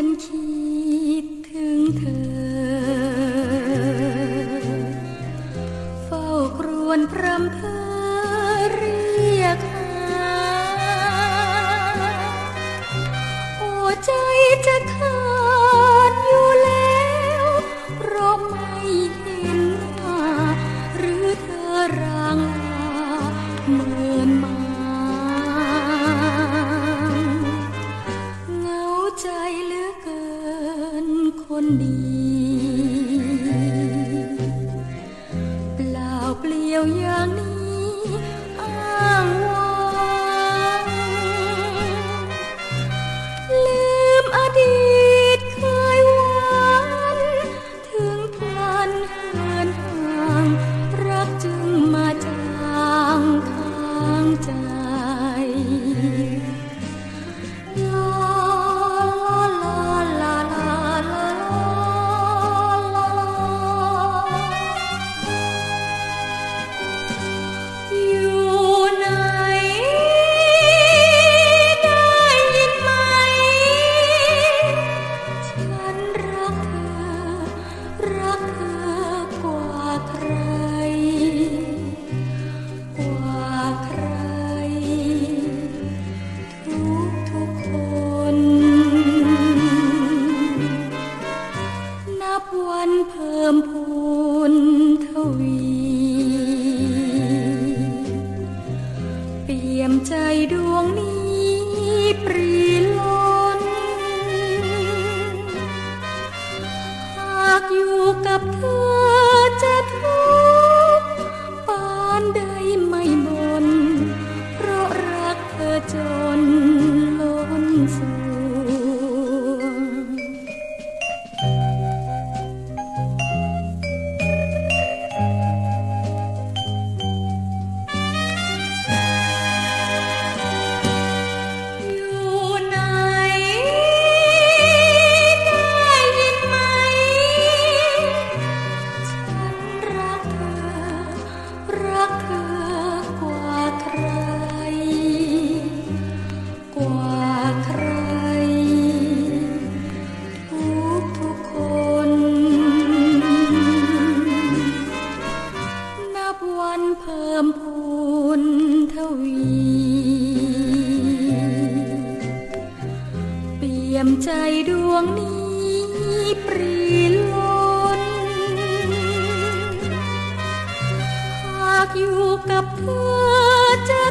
ฉันคิดถึงเธอ เฝ้ากรวนพรำเพ้อ เกินคนดี เปล่าเปลี่ยวอย่างนี้ rakyat Jesus. วันเพิ่มพูนทวี เปลี่ยมใจดวงนี้ปรีลนหากอยู่กับเธอจะ